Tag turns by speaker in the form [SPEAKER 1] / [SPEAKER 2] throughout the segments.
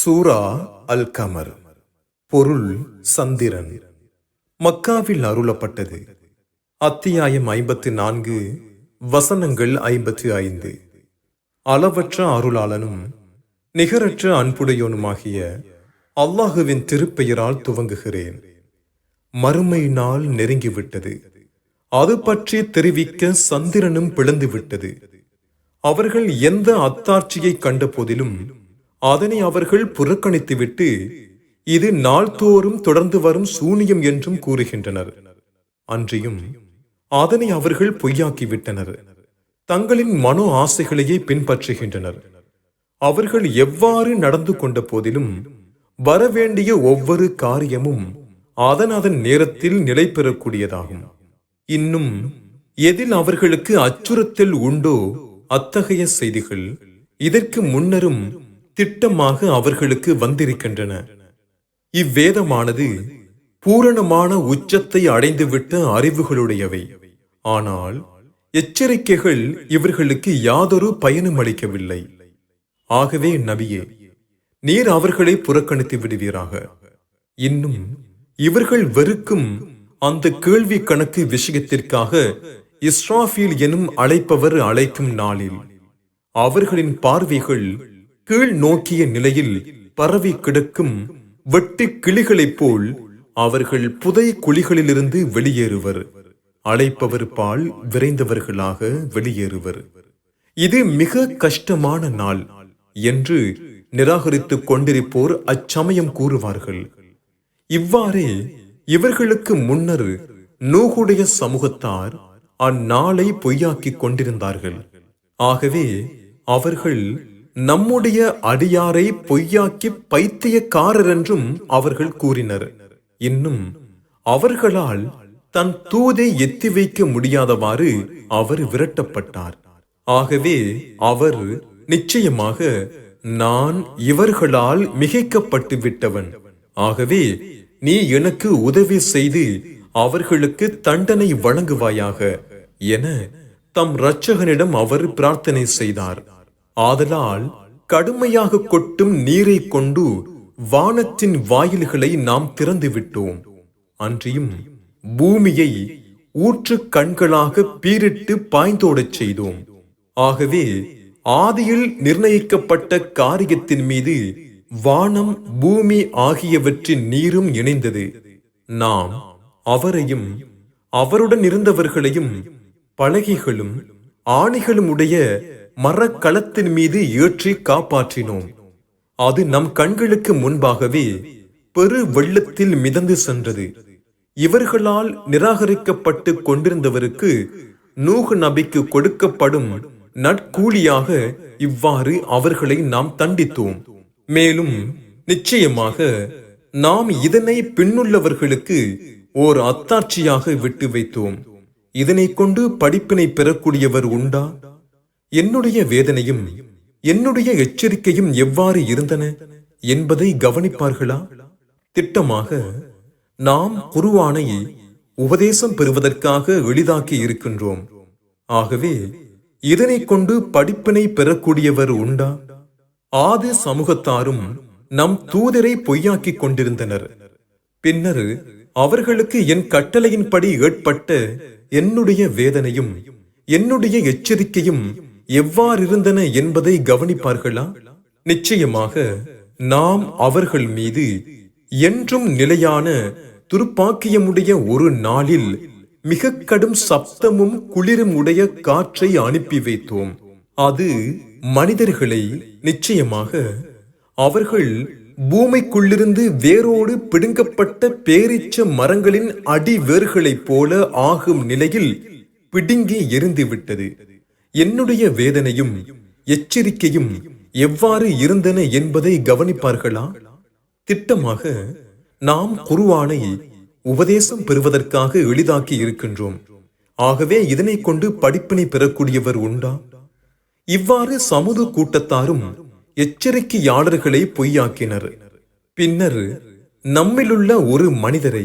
[SPEAKER 1] சூரா அல் கமர் பொருள் சந்திரன். மக்காவில் அருளப்பட்டது. அத்தியாயம் ஐம்பத்து நான்கு வசனங்கள் ஐம்பத்து ஐந்து. அளவற்ற அருளாளனும் நிகரற்ற அன்புடையோனுமாகிய அல்லாஹுவின் திருப்பெயரால் துவங்குகிறேன். மறுமை நாள் நெருங்கிவிட்டது. அது பற்றி தெரிவிக்க சந்திரனும் பிளந்துவிட்டது. அவர்கள் எந்த அத்தாட்சியை கண்ட போதிலும் அதனை அவர்கள் புறக்கணித்துவிட்டு இது நாள்தோறும் தொடர்ந்து வரும் சூனியம் என்றும் கூறுகின்றனர். அன்றியும் அதனை அவர்கள் பொய்யாக்கிவிட்டனர். தங்களின் மனோ ஆசைகளையே பின்பற்றுகின்றனர். அவர்கள் எவ்வாறு நடந்து கொண்ட போதிலும் வரவேண்டிய ஒவ்வொரு காரியமும் அதன் அதன் நேரத்தில் நிலை பெறக்கூடியதாகும். இன்னும் எதில் அவர்களுக்கு அச்சுறுத்தல் உண்டோ அத்தகைய செய்திகள் இதற்கு முன்னரும் திட்டமாக அவர்களுக்கு வந்திருக்கின்றன. இவ்வேதமானது பூரணமான உச்சத்தை அடைந்துவிட்ட அறிவுகளுடையவை. ஆனால் எச்சரிக்கைகள் இவர்களுக்கு யாதொரு பயனும் அளிக்கவில்லை. ஆகவே நபியே நீர் அவர்களை புறக்கணித்து விடுவீராக. இன்னும் இவர்கள் வெறுக்கும் அந்த கேள்வி கணக்கு விஷயத்திற்காக இஸ்ராஃபீல் எனும் அழைப்பவர் அழைக்கும் நாளில் அவர்களின் பார்வைகள் கீழ் நோக்கிய நிலையில் பரவி கிடக்கும் வெட்டு கிளிகளைப் போல் அவர்கள் புதை குழிகளிலிருந்து வெளியேறுவர். அழைப்பவர் பால் விரைந்தவர்களாக வெளியேறுவர். இது மிக கஷ்டமான நாள் என்று நிராகரித்துக் கொண்டிருப்போர் அச்சமயம் கூறுவார்கள். இவ்வாறே இவர்களுக்கு முன்னர் நூகுடைய சமூகத்தார் அந்நாளை பொய்யாக்கிக் கொண்டிருந்தார்கள். ஆகவே அவர்கள் நம்முடைய அடியாரை பொய்யாக்கி பைத்தியக்காரர் என்றும் அவர்கள் கூறினர். இன்னும் அவர்களால் தன் தூதை எத்தி வைக்க முடியாதவாறு அவர் விரட்டப்பட்டார். ஆகவே அவர் நிச்சயமாக நான் இவர்களால் மிகைக்கப்பட்டு விட்டவன். ஆகவே நீ எனக்கு உதவி செய்து அவர்களுக்கு தண்டனை வழங்குவாயாக என தம் இரட்சகனிடம் அவர் பிரார்த்தனை செய்தார். ஆதலால் கடுமையாக கொட்டும் நீரை கொண்டு வானத்தின் வாயில்களை நாம் திறந்து விட்டோம் அன்றியும் பூமியை ஊற்று கண்களாக பீரிட்டு பாய்ந்தோடச் செய்தோம். ஆகவே ஆதியில் நிர்ணயிக்கப்பட்ட காரியத்தின் மீது வானம் பூமி ஆகியவற்றின் நீரும் இணைந்தது. நாம் அவரையும் அவருடன் இருந்தவர்களையும் பலகைகளும் ஆணிகளும் உடைய மரக்கலத்தின் மீது ஏற்றி காப்பாற்றினோம். அது நம் கண்களுக்கு முன்பாகவே பெரு வெள்ளத்தில் மிதந்து சென்றது. இவர்களால் நிராகரிக்கப்பட்டு கொண்டிருந்தவருக்கு நூகு நபிக்கு கொடுக்கப்படும் நட்கூலியாக இவ்வாறு அவர்களை நாம் தண்டித்தோம். மேலும் நிச்சயமாக நாம் இதனை பின்னுள்ளவர்களுக்கு ஓர் அத்தாட்சியாக விட்டு வைத்தோம். இதனை கொண்டு படிப்பினை பெறக்கூடியவர் உண்டா? என்னுடைய வேதனையும் என்னுடைய எச்சரிக்கையும் எவ்வாறு இருந்தன என்பதை கவனிப்பார்களா? திட்டமாக நாம் குருவானை உபதேசம் பெறுவதற்காக எளிதாக்கி இருக்கின்றோம். ஆகவே இதனை கொண்டு படிப்பினை பெறக்கூடியவர் உண்டா? ஆதி சமூகத்தாரும் நம் தூதரை பொய்யாக்கிக் கொண்டிருந்தனர். பின்னர் அவர்களுக்கு என் கட்டளையின்படி ஏற்பட்ட என்னுடைய வேதனையும் என்னுடைய எச்சரிக்கையும் எவ்வாறிருந்தன என்பதை கவனிப்பார்களா? நிச்சயமாக நாம் அவர்கள் மீது என்றும் நிலையான துருப்பாக்கியமுடைய ஒரு நாளில் மிக கடும் சப்தமும் குளிரும் உடைய காற்றை அனுப்பி வைத்தோம். அது மனிதர்களை நிச்சயமாக அவர்கள் பூமிக்குள்ளிருந்து வேரோடு பிடுங்கப்பட்ட பேரிச்ச மரங்களின் அடி வேர்களைப் போல ஆகும் நிலையில் பிடுங்கி எரிந்துவிட்டது என்னுடைய வேதனையும் எச்சரிக்கையும் எவ்வாறு இருந்தன என்பதை கவனிப்பார்களா? திட்டமாக நாம் குருவானை உபதேசம் பெறுவதற்காக எளிதாக்கி இருக்கின்றோம். ஆகவே இதனை கொண்டு படிப்பினை பெறக்கூடியவர் உண்டா? இவ்வாறு சமுது கூட்டத்தாரும் எச்சரிக்கையாளர்களை பொய்யாக்கினர். பின்னர் நம்மிலுள்ள ஒரு மனிதரை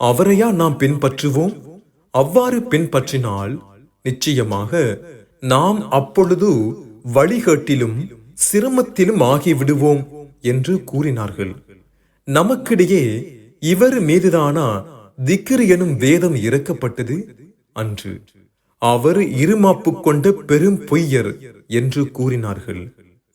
[SPEAKER 1] அவரையா நாம் பின்பற்றுவோம்? அவ்வாறு பின்பற்றினால் நிச்சயமாக நாம் அப்பொழுது வழிகேட்டிலும் சிரமத்திலும் ஆகிவிடுவோம் என்று கூறினார்கள். நமக்கிடையே இவர் மீதுதானா திக்ர் எனும் வேதம் இறக்கப்பட்டது? அன்று. அவர் இருமாப்பு கொண்ட பெரும் பொய்யர் என்று கூறினார்கள்.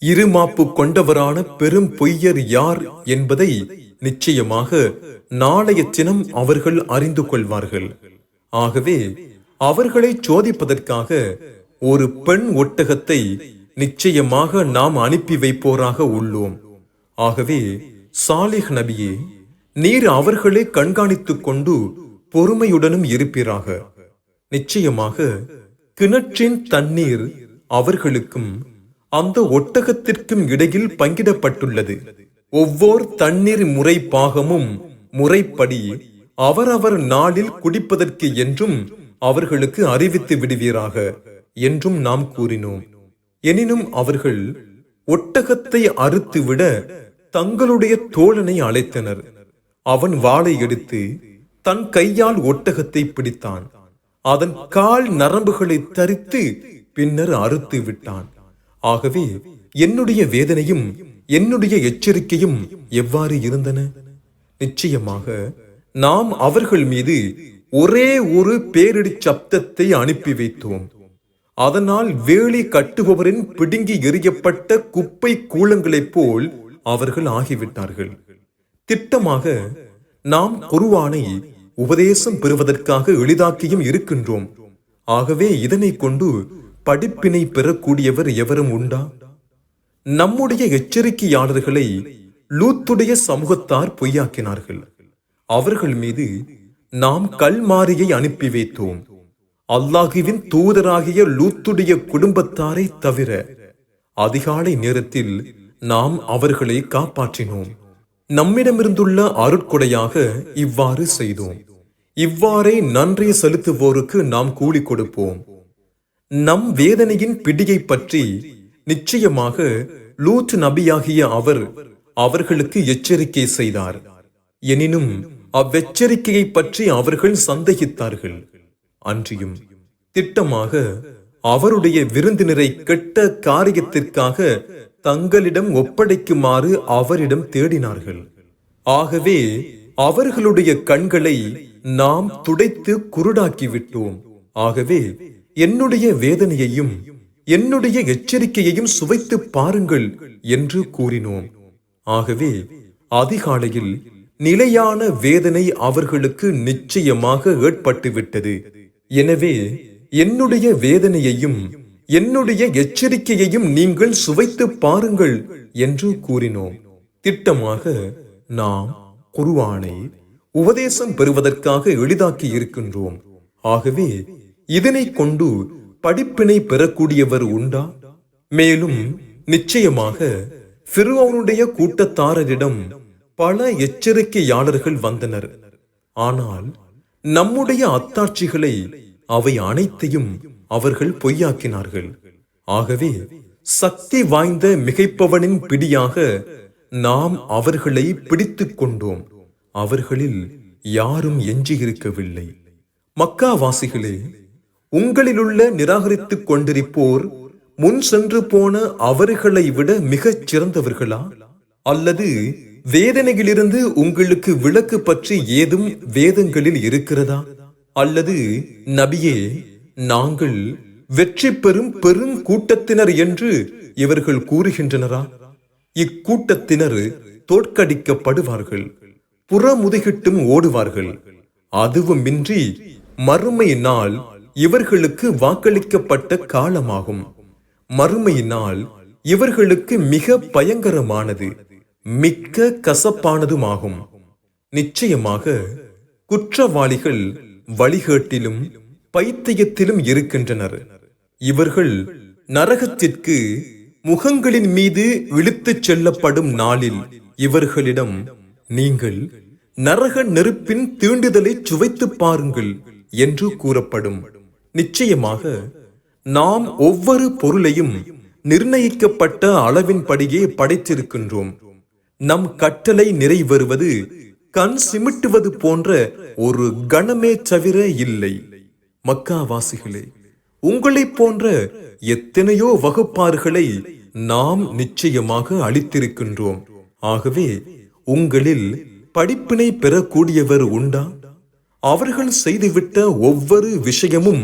[SPEAKER 1] இருமாப்பு கொண்டவரான பெரும் பொய்யர் யார் என்பதை நிச்சயமாக நாளைய தினம் அவர்கள் அறிந்து கொள்வார்கள். ஆகவே அவர்களை சோதிப்பதற்காக ஒரு பெண் ஒட்டகத்தை நிச்சயமாக நாம் அனுப்பி வைப்போராக உள்ளோம். ஆகவே சாலிஹ் நபியே நீர் அவர்களை கண்காணித்துக் கொண்டு பொறுமையுடனும் இருப்பீராக. நிச்சயமாக கிணற்றின் தண்ணீர் அவர்களுக்கும் அந்த ஒட்டகத்திற்கும் இடையில் பங்கிடப்பட்டுள்ளது. ஒவ்வொரு தண்ணீர் முறை பாகமும் முறைப்படி அவரவர் நாளில் குடிப்பதற்கு என்றும் அவர்களுக்கு அறிவித்து விடுவீராக. என்றும் நாம் கூறினோம். எனினும் அவர்கள் ஒட்டகத்தை அறுத்துவிட தங்களுடைய தோழனை அழைத்தனர். அவன் வாளை எடுத்து தன் கையால் ஒட்டகத்தை பிடித்தான். அதன் கால் நரம்புகளை தரித்து பின்னர் அறுத்து விட்டான். ஆகவே என்னுடைய வேதனையும் என்னுடைய எச்சரிக்கையும் எவ்வாறு இருந்தன? நிச்சயமாக நாம் அவர்கள் மீது ஒரே ஒரு பேரிடி சப்தத்தை அனுப்பி வைத்தோம். அதனால் வேலி கட்டுபவரின் பிடுங்கி எறியப்பட்ட குப்பை கூலங்களைப் போல் அவர்கள் ஆகிவிட்டார்கள். திட்டமாக நாம் குருவானை உபதேசம் பெறுவதற்காக எளிதாக்கியும் இருக்கின்றோம். ஆகவே இதனை கொண்டு படிப்பினை பெறக்கூடியவர் எவரும் உண்டா? நம்முடைய எச்சரிக்கையாளர்களை லூத்துடைய சமூகத்தார் பொய்யாக்கினார்கள். அவர்கள் மீது நாம் கல்மாரியை அனுப்பி வைத்தோம். அல்லாஹுவின் தூதராகிய லூத்துடைய குடும்பத்தாரை தவிர அதிகாலை நேரத்தில் நாம் அவர்களை காப்பாற்றினோம். நம்மிடமிருந்துள்ள அருட்கொடையாக இவ்வாறு செய்தோம். இவ்வாறே நன்றி செலுத்துவோருக்கு நாம் கூலி கொடுப்போம். நம் வேதனையின் பிடியை பற்றி நிச்சயமாக லூத் நபியாகிய அவர் அவர்களுக்கு எச்சரிக்கை செய்தார். எனினும் அவ்வெச்சரிக்கையை பற்றி அவர்கள் சந்தேகித்தார்கள். அன்றியும் திட்டமாக அவருடைய விருந்தினரை கெட்ட காரியத்திற்காக தங்களிடம் ஒப்படைக்குமாறு அவரிடம் தேடினார்கள். ஆகவே அவர்களுடைய கண்களை நாம் துடைத்து குருடாக்கி விட்டோம் ஆகவே என்னுடைய வேதனையையும் என்னுடைய எச்சரிக்கையையும் சுவைத்து பாருங்கள் என்று கூறினோம். ஆகவே அதிகாலையில் நிலையான வேதனை அவர்களுக்கு நிச்சயமாக ஏற்பட்டுவிட்டது. எனவே என்னுடைய வேதனையையும் என்னுடைய எச்சரிக்கையையும் நீங்கள் சுவைத்து பாருங்கள் என்று கூறினோம். திட்டமாக நாம் குருவானை உபதேசம் பெறுவதற்காக எளிதாக்கி இருக்கின்றோம். ஆகவே இதனை கொண்டு படிப்பினை பெறக்கூடியவர் உண்டா? மேலும் நிச்சயமாக ஃபிர்அவுனுடைய கூட்டத்தாரரிடம் பல எச்சரிக்கையாளர்கள் வந்தனர். ஆனால் நம்முடைய அத்தாட்சிகளை அவை அனைத்தையும் அவர்கள் பொய்யாக்கினார்கள். ஆகவே சக்தி வாய்ந்த மிகைப்பவனின் பிடியாக நாம் அவர்களை பிடித்துக் கொண்டோம். அவர்களில் யாரும் எஞ்சியிருக்கவில்லை. மக்காவாசிகளே உங்களிலுள்ள நிராகரித்துக் கொண்டிருப்போர் முன் சென்று போன அவர்களை விட மிகச் சிறந்தவர்களா? அல்லது வேதனையிலிருந்து உங்களுக்கு விளக்கு பற்றி ஏதும் வேதங்களில் இருக்கிறதா? அல்லது நபியே நாங்கள் வெற்றி பெறும் பெரும் கூட்டத்தினர் என்று இவர்கள் கூறுகின்றனரா? இக்கூட்டத்தினர் தோற்கடிக்கப்படுவார்கள் புறமுதுகிட்டும் ஓடுவார்கள். அதுவுமின்றி மறுமை நாள் இவர்களுக்கு வாக்களிக்கப்பட்ட காலமாகும். மறுமை நாள் இவர்களுக்கு மிக பயங்கரமானது. மிக்க கசப்பானதுமாகும். நிச்சயமாக குற்றவாளிகள் வழிகேட்டிலும் பைத்தியத்திலும் இருக்கின்றனர். இவர்கள் நரகத்திற்கு முகங்களின் மீது இழுத்துச் செல்லப்படும் நாளில் இவர்களிடம் நீங்கள் நரக நெருப்பின் தீண்டுதலை சுவைத்துப் பாருங்கள் என்று கூறப்படும். நிச்சயமாக நாம் ஒவ்வொரு பொருளையும் நிர்ணயிக்கப்பட்ட அளவின்படியே படைத்திருக்கின்றோம். நம் கட்டளை நிறைவேறுவது கண் சிமிட்டுவது போன்ற ஒரு கணமே தவிர இல்லை. மக்காவாசிகளே உங்களைப் போன்ற எத்தனையோ வகுப்பார்களை நாம் நிச்சயமாக அளித்திருக்கின்றோம். ஆகவே உங்களில் படிப்பினை பெறக்கூடியவர் உண்டா? அவர்கள் செய்துவிட்ட ஒவ்வொரு விஷயமும்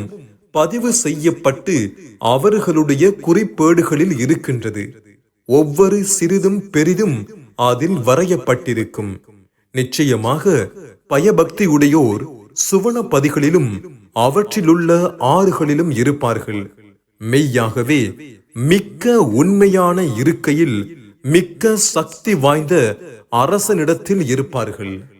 [SPEAKER 1] பதிவு செய்யப்பட்டு அவர்களுடைய குறிப்பேடுகளில் இருக்கின்றது. ஒவ்வொரு சிறிதும் பெரிதும் அதில் வரையப்பட்டிருக்கும். நிச்சயமாக பயபக்தி உடையோர் சுவன பதிகளிலும் அவற்றிலுள்ள ஆறுகளிலும் இருப்பார்கள். மெய்யாகவே மிக்க உண்மையான இருக்கையில் மிக்க சக்தி வாய்ந்த அரசனிடத்தில் இருப்பார்கள்.